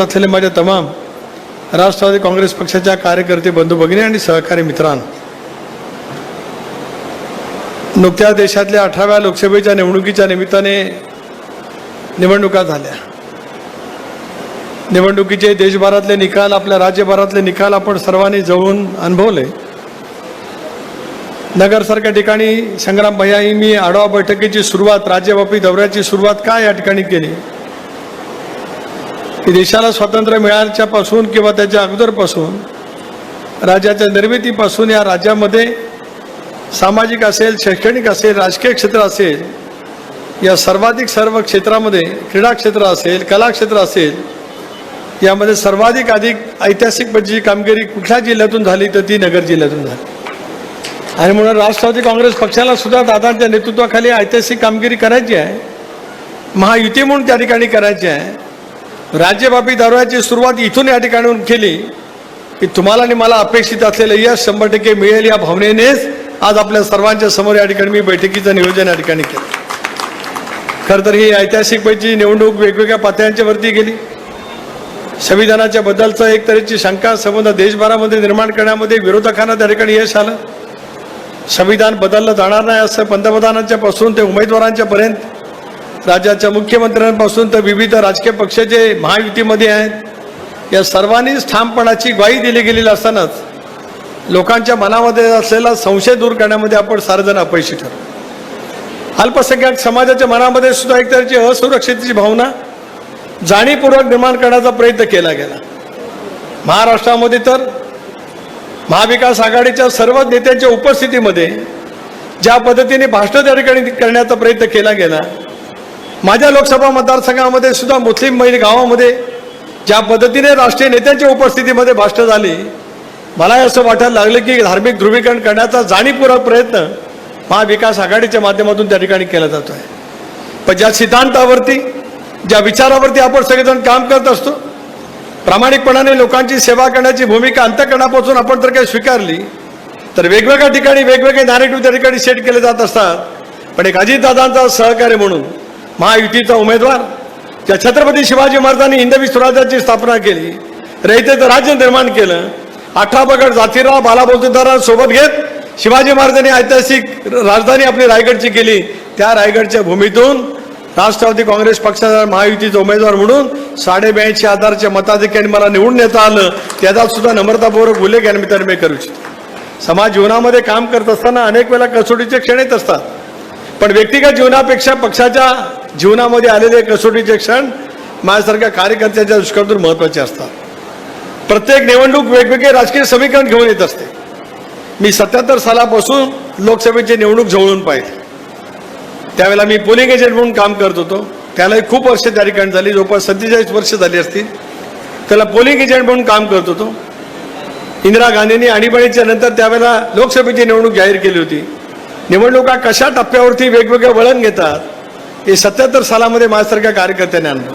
असलेले माझ्या तमाम राष्ट्रवादी काँग्रेस पक्षाच्या कार्यकर्ते बंधू भगिनी आणि सहकारी मित्रांनो. नुकत्याच देशातल्या अठराव्या लोकसभेच्या निवडणुकीच्या निमित्ताने निवडणुका झाल्या. निवडणुकीचे देशभरातले निकाल आपल्या राज्यभरातले निकाल आपण सर्वांनी जवळून अनुभवले. नगरसारख्या ठिकाणी संग्राम भैयाही मी आढावा बैठकीची सुरुवात राज्यव्यापी दौऱ्याची सुरुवात का या ठिकाणी केली? की देशाला स्वातंत्र्य मिळाल्याच्यापासून किंवा त्याच्या अगोदरपासून राज्याच्या निर्मितीपासून या राज्यामध्ये सामाजिक असेल शैक्षणिक असेल राजकीय क्षेत्र असेल या सर्वाधिक सर्व क्षेत्रामध्ये क्रीडा क्षेत्र असेल कला क्षेत्र असेल यामध्ये सर्वाधिक अधिक ऐतिहासिक म्हणजे पद्धतीची कामगिरी कुठल्या जिल्ह्यातून झाली तर ती नगर जिल्ह्यातून झाली. आणि म्हणून राष्ट्रवादी काँग्रेस पक्षाला सुद्धा दादांच्या नेतृत्वाखाली ऐतिहासिक कामगिरी करायची आहे महायुती म्हणून त्या ठिकाणी करायची आहे राज्यव्यापी दौऱ्याची सुरुवात इथून या ठिकाणून केली की तुम्हाला आणि मला अपेक्षित असलेलं यश शंभर टक्के मिळेल या भावनेनेच आज आपल्या सर्वांच्या समोर या ठिकाणी मी बैठकीचं नियोजन या ठिकाणी केलं. खरं तर ही ऐतिहासिक पैकी निवडणूक वेगवेगळ्या पातळ्यांच्या वरती गेली. संविधानाच्या बद्दलचं एक तऱ्हेची शंका संबंध देशभरामध्ये निर्माण करण्यामध्ये विरोधकांना त्या ठिकाणी यश आलं. संविधान बदललं जाणार नाही असं पंतप्रधानांच्या पासून ते उमेदवारांच्या पर्यंत राज्याच्या मुख्यमंत्र्यांपासून तर विविध राजकीय पक्ष जे महायुतीमध्ये आहेत. या सर्वांनीच ठामपणाची ग्वाही दिली गेलेली असतानाच लोकांच्या मनामध्ये असलेला संशय दूर करण्यामध्ये आपण सार्वजन अपयशी ठरतो अल्पसंख्याक समाजाच्या मनामध्ये सुद्धा एक तऱ्हेची असुरक्षितची भावना जाणीवपूर्वक निर्माण करण्याचा प्रयत्न केला गेला. महाराष्ट्रामध्ये तर महाविकास आघाडीच्या सर्व नेत्यांच्या उपस्थितीमध्ये ज्या पद्धतीने भाषण त्या ठिकाणी करण्याचा प्रयत्न केला गेला माझ्या लोकसभा मतदारसंघामध्ये सुद्धा मुस्लिम महिला गावामध्ये ज्या पद्धतीने राष्ट्रीय नेत्यांच्या उपस्थितीमध्ये भाषणं झाली मला असं वाटायला लागलं की धार्मिक ध्रुवीकरण करण्याचा जाणीवपूर्वक प्रयत्न महाविकास आघाडीच्या माध्यमातून त्या ठिकाणी केला जातो आहे पण ज्या सिद्धांतावरती ज्या विचारावरती आपण सगळेजण काम करत असतो प्रामाणिकपणाने लोकांची सेवा करण्याची भूमिका अंतकरणापासून आपण जर काही स्वीकारली तर वेगवेगळ्या ठिकाणी वेगवेगळे नॅरेटिव्ह त्या ठिकाणी सेट केले जात असतात. पण एक अजितदादांचा सहकार्य म्हणून महायुतीचा उमेदवार ज्या छत्रपती शिवाजी महाराजांनी हिंदवी स्वराज्याची स्थापना केली रयतेचं राज्य निर्माण केलं अठरा बगड जातीराव बालाबोलदारांना सोबत घेत शिवाजी महाराजांनी ऐतिहासिक राजधानी आपली रायगडची केली. त्या रायगडच्या भूमीतून राष्ट्रवादी काँग्रेस पक्षाचा महायुतीचा उमेदवार म्हणून साडेब्याऐंशी हजारच्या मताधिक्याने मला निवडून नेता आलं. त्याचा सुद्धा नम्रतापूर्वक उल्लेख या निमित्ताने मी करू इच्छितो. समाज जीवनामध्ये काम करत असताना अनेक वेळा कसोटीचे क्षण येत असतात. पण व्यक्तिगत जीवनापेक्षा पक्षाच्या जीवनामध्ये आलेले कसोटीचे क्षण माझ्यासारख्या कार्यकर्त्यांच्या दृष्टिकोनातून महत्त्वाचे असतात. प्रत्येक निवडणूक वेगवेगळे राजकीय समीकरण घेऊन येत असते. मी सत्याहत्तर सालापासून लोकसभेची निवडणूक जवळून पाहिली. त्यावेळेला मी पोलिंग एजंट म्हणून काम करत होतो. त्यालाही खूप वर्ष त्या ठिकाणी झाली जवळपास सत्तेचाळीस वर्ष झाली असतील. त्याला पोलिंग एजंट म्हणून काम करत होतो. इंदिरा गांधींनी आणीबाणीच्या नंतर त्यावेळेला लोकसभेची निवडणूक जाहीर केली होती. निवडणुका कशा टप्प्यावरती वेगवेगळे वळण घेतात हे सत्याहत्तर सालामध्ये माझ्यासारख्या कार्यकर्त्यांनी आणलं.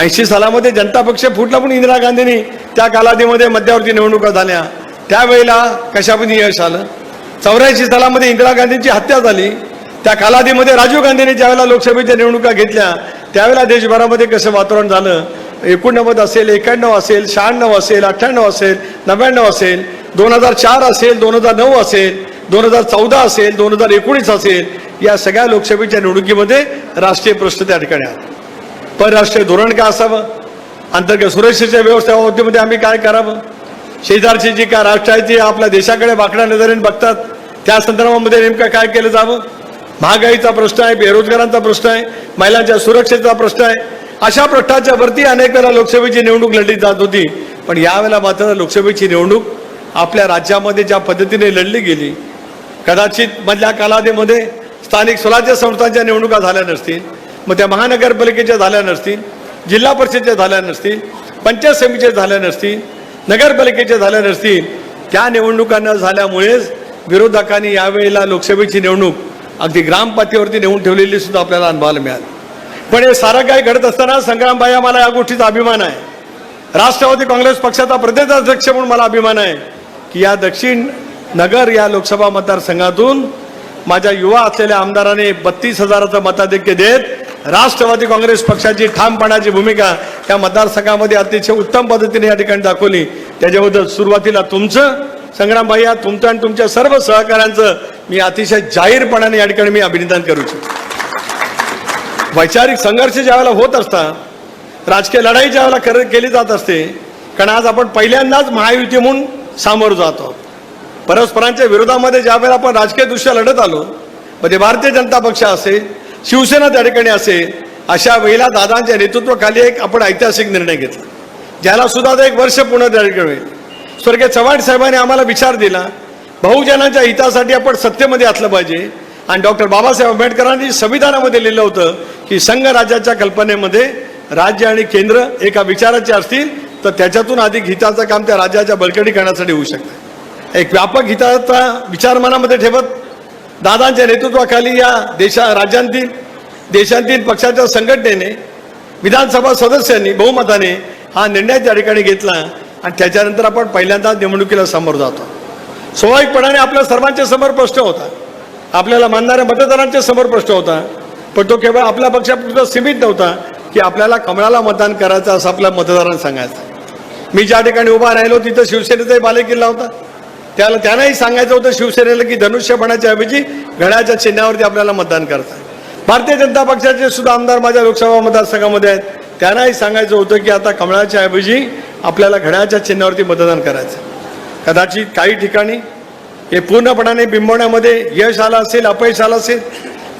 ऐंशी सालामध्ये जनता पक्ष फुटला पण इंदिरा गांधींनी त्या कालावधीमध्ये मध्यावरती निवडणुका झाल्या. त्यावेळेला कशामध्ये यश आलं? चौऱ्याऐंशी सालामध्ये इंदिरा गांधींची हत्या झाली. त्या कालावधीमध्ये राजीव गांधींनी ज्यावेळेला लोकसभेच्या निवडणुका घेतल्या त्यावेळेला देशभरामध्ये कसं वातावरण झालं? एकोणनव्वद असेल एक्याण्णव असेल शहाण्णव असेल अठ्ठ्याण्णव असेल नव्याण्णव असेल दोन हजार चार असेल दोन हजार नऊ असेल दोन हजार चौदा असेल दोन हजार एकोणीस असेल या सगळ्या लोकसभेच्या निवडणुकीमध्ये राष्ट्रीय प्रश्न त्या ठिकाणी परराष्ट्रीय धोरण काय असावं? अंतर्गत सुरक्षेच्या व्यवस्थेमध्ये आम्ही काय करावं? शेजारची जी काय राष्ट्र आहे ती आपल्या देशाकडे वाकड्या नजरेने बघतात. त्या संदर्भामध्ये नेमकं काय केलं जावं? महागाईचा प्रश्न आहे बेरोजगारांचा प्रश्न आहे महिलांच्या सुरक्षेचा प्रश्न आहे. अशा प्रश्नाच्या वरती अनेक वेळा लोकसभेची निवडणूक लढली जात होती. पण यावेळेला मात्र लोकसभेची निवडणूक आपल्या राज्यामध्ये ज्या पद्धतीने लढली गेली कदाचित मधल्या कालावधीमध्ये स्थानिक स्वराज्य संस्थांच्या निवडणुका झाल्या नसतील मग त्या महानगरपालिकेच्या झाल्या नसतील जिल्हा परिषदेच्या झाल्या नसतील पंचायत समितीच्या झाल्या नसतील नगरपालिकेच्या झाल्या नसतील त्या निवडणुका न झाल्यामुळेच विरोधकांनी यावेळेला लोकसभेची निवडणूक अगदी ग्रामपातळीवरती नेऊन ठेवलेली सुद्धा आपल्याला अनुभवायला मिळाली. पण हे सारं काही घडत असताना संग्रामबाई मला या गोष्टीचा अभिमान आहे. राष्ट्रवादी काँग्रेस पक्षाचा प्रदेशाध्यक्ष म्हणून मला अभिमान आहे की या दक्षिण नगर या लोकसभा मतदारसंघातून माझ्या युवा असलेल्या आमदाराने बत्तीस हजाराचं मताधिक्य देत राष्ट्रवादी काँग्रेस पक्षाची ठामपणाची भूमिका या मतदारसंघामध्ये अतिशय उत्तम पद्धतीने या ठिकाणी दाखवली. त्याच्याबद्दल सुरुवातीला तुमचं संग्राम भैया तुमचं आणि तुमच्या सर्व सहकाऱ्यांचं मी अतिशय जाहीरपणाने या ठिकाणी मी अभिनंदन करू इच्छितो. वैचारिक संघर्ष ज्यावेळेला होत असतात राजकीय लढाई ज्यावेळेला कर केली जात असते कारण आज आपण पहिल्यांदाच महायुती म्हणून सामोरं जातो परस्परांच्या विरोधामध्ये ज्या वेळेला आपण राजकीय दृष्ट्या लढत आलो म्हणजे भारतीय जनता पक्ष असेल शिवसेना त्या ठिकाणी असेल अशा वेळेला दादांच्या नेतृत्वाखाली एक आपण ऐतिहासिक निर्णय घेतला. ज्याला सुद्धा आता एक वर्ष पूर्ण त्या ठिकाणी होईल स्वर्गीय चव्हाण साहेबांनी आम्हाला विचार दिला बहुजनांच्या हितासाठी आपण सत्तेमध्ये असलं पाहिजे. आणि डॉक्टर बाबासाहेब आंबेडकरांनी संविधानामध्ये लिहिलं होतं की संघ राज्याच्या कल्पनेमध्ये राज्य आणि केंद्र एका विचाराचे असतील तर त्याच्यातून अधिक हिताचं काम त्या राज्याच्या बळकटीकरणासाठी होऊ शकतं. एक व्यापक हिताचा विचार मनामध्ये ठेवत दादांच्या नेतृत्वाखाली या देशा राज्यांतील देशांतील पक्षाच्या संघटनेने विधानसभा सदस्यांनी बहुमताने हा निर्णय त्या ठिकाणी घेतला आणि त्याच्यानंतर आपण पहिल्यांदा निवडणुकीला समोर जातो. स्वाभाविकपणाने आपल्या सर्वांच्या समोर प्रश्न होता. आपल्याला मानणाऱ्या मतदारांच्या समोर प्रश्न होता. पण तो केवळ आपल्या पक्षापुरता सीमित नव्हता की आपल्याला कमळाला मतदान करायचं असं आपल्या मतदारांना सांगायचं. मी ज्या ठिकाणी उभा राहिलो तिथं शिवसेनेचाही बालेकिल्ला होता. त्याला त्यांनाही सांगायचं होतं शिवसेनेला की धनुष्यपणाच्या ऐवजी घड्याच्या चिन्हावरती आपल्याला मतदान करता भारतीय जनता पक्षाचे सुद्धा आमदार माझ्या लोकसभा मतदारसंघामध्ये आहेत. त्यांनाही सांगायचं होतं की आता कमळाच्या ऐवजी आपल्याला घड्याच्या चिन्हावरती मतदान करायचं. कदाचित काही ठिकाणी हे पूर्णपणाने बिंबवण्यामध्ये यश आलं असेल अपयश आलं असेल.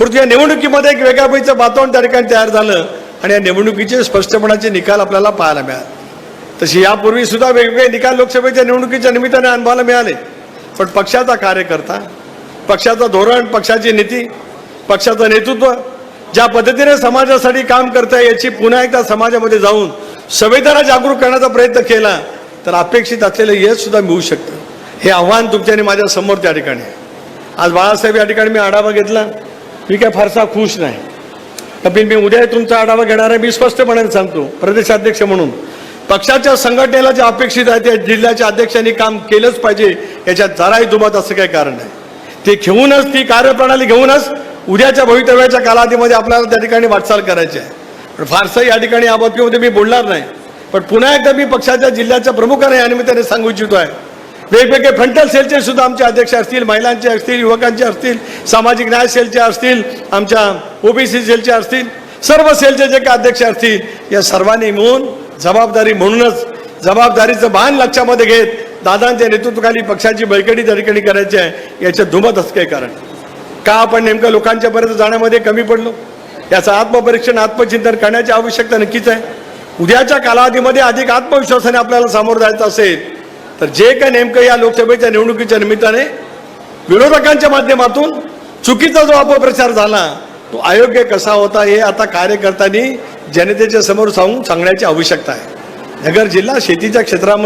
परंतु या निवडणुकीमध्ये एक वेगळ्यापैचं वातावरण त्या ठिकाणी तयार झालं आणि या निवडणुकीचे स्पष्टपणाचे निकाल आपल्याला पाहायला मिळाले. तशी यापूर्वी सुद्धा वेगवेगळे निकाल लोकसभेच्या निवडणुकीच्या निमित्ताने अनुभवाला मिळाले. पण पक्षाचा कार्यकर्ता पक्षाचं धोरण पक्षाची नीती पक्षाचं नेतृत्व ज्या पद्धतीने समाजासाठी काम करताय याची पुन्हा एकदा समाजामध्ये जाऊन संवेदना जागरूक करण्याचा प्रयत्न केला तर अपेक्षित असलेलं यश सुद्धा मिळू शकतं. हे आव्हान तुमच्याने माझ्यासमोर त्या ठिकाणी आज बाळासाहेब या ठिकाणी मी आढावा घेतला. मी काय फारसा खुश नाही. कपिल मी उद्या तुमचा आढावा घेणार आहे मी स्पष्टपणे सांगतो. प्रदेशाध्यक्ष म्हणून. पक्षाच्या संघटनेला जे अपेक्षित आहे त्या जिल्ह्याच्या अध्यक्षांनी काम केलंच पाहिजे. याच्यात जराही दुमत असं काही कारण नाही. ते घेऊनच ती कार्यप्रणाली घेऊनच उद्याच्या भवितव्याच्या कालावधीमध्ये आपल्याला त्या ठिकाणी वाटचाल करायची आहे. पण फारसं या ठिकाणी या बाबतीमध्ये मी बोलणार नाही. पण पुन्हा एकदा मी पक्षाच्या जिल्ह्याच्या प्रमुखांना या निमित्ताने सांगू इच्छितो आहे. वेगवेगळे फ्रंटल सेलचे सुद्धा आमचे अध्यक्ष असतील महिलांचे असतील युवकांचे असतील सामाजिक न्याय सेलचे असतील आमच्या ओबीसी सेलचे असतील सर्व सेलचे जे काही अध्यक्ष असतील या सर्वांनी मिळून जबाबदारी म्हणूनच जबाबदारीचं भान लक्षामध्ये घेत दादांच्या नेतृत्वाखाली पक्षाची बळकटी त्या ठिकाणी करायची आहे याच्या धुमत असं काही कारण. का आपण नेमकं लोकांच्या पर्यंत जाण्यामध्ये कमी पडलो? याचं आत्मपरीक्षण आत्मचिंतन करण्याची आवश्यकता नक्कीच आहे. उद्याच्या कालावधीमध्ये अधिक आत्मविश्वासाने आपल्याला सामोरं जायचं असेल तर जे काय नेमकं या लोकसभेच्या निवडणुकीच्या निमित्ताने विरोधकांच्या माध्यमातून चुकीचा जो अपप्रचार झाला तो अयोग्य कसा होता हे आता कार्यकर्त्यांनी जनतेच्या समोर सांगून सांगण्याची आवश्यकता आहे. नगर जिल्हा शेतीच्या क्षेत्रामध्ये